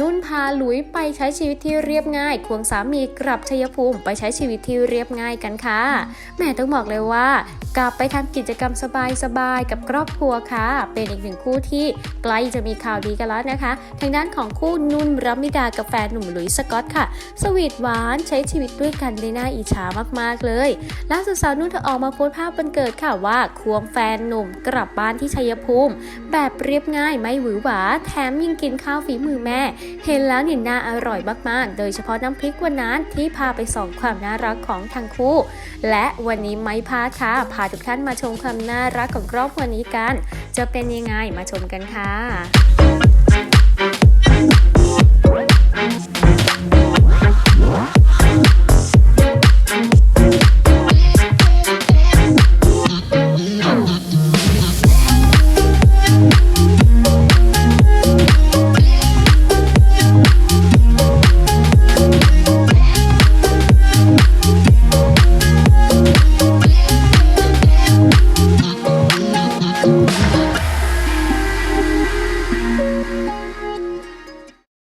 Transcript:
นุ่นพาหลุยไปใช้ชีวิตที่เรียบง่าย ควงสามีกลับชัยภูมิไปใช้ชีวิตที่เรียบง่ายกันค่ะแม่ต้องบอกเลยว่ากลับไปทำกิจกรรมสบายๆกับครอบครัวค่ะ เป็นอีกหนึ่งคู่ที่ใกล้จะมีข่าวดีกันแล้วนะคะ ทางด้านของคู่นุ่นรัมมิดากับแฟนหนุ่มหลุยส์สกอตค่ะ สวีทหวานใช้ชีวิตด้วยกันได้น่าอิจฉามากๆเลยล่าสุดสาวนุ่นเธอออกมาโพสต์ภาพวันเกิดค่ะว่าควงแฟนหนุ่มกลับบ้านที่ชัยภูมิ แบบเรียบง่ายไม่หวือหวา แถมยังกินข้าวฝีมือแม่ เห็นแล้วเนี่ยน่าอร่อยมากๆ โดยเฉพาะน้ำพริกวันนั้นที่พาไปส่องความน่ารักของทั้งคู่ และวันนี้ไม่พลาดค่ะาทุกท่านมาชมความน่ารักของครอบครัวนี้กัน จะเป็นยังไงมาชมกันค่ะ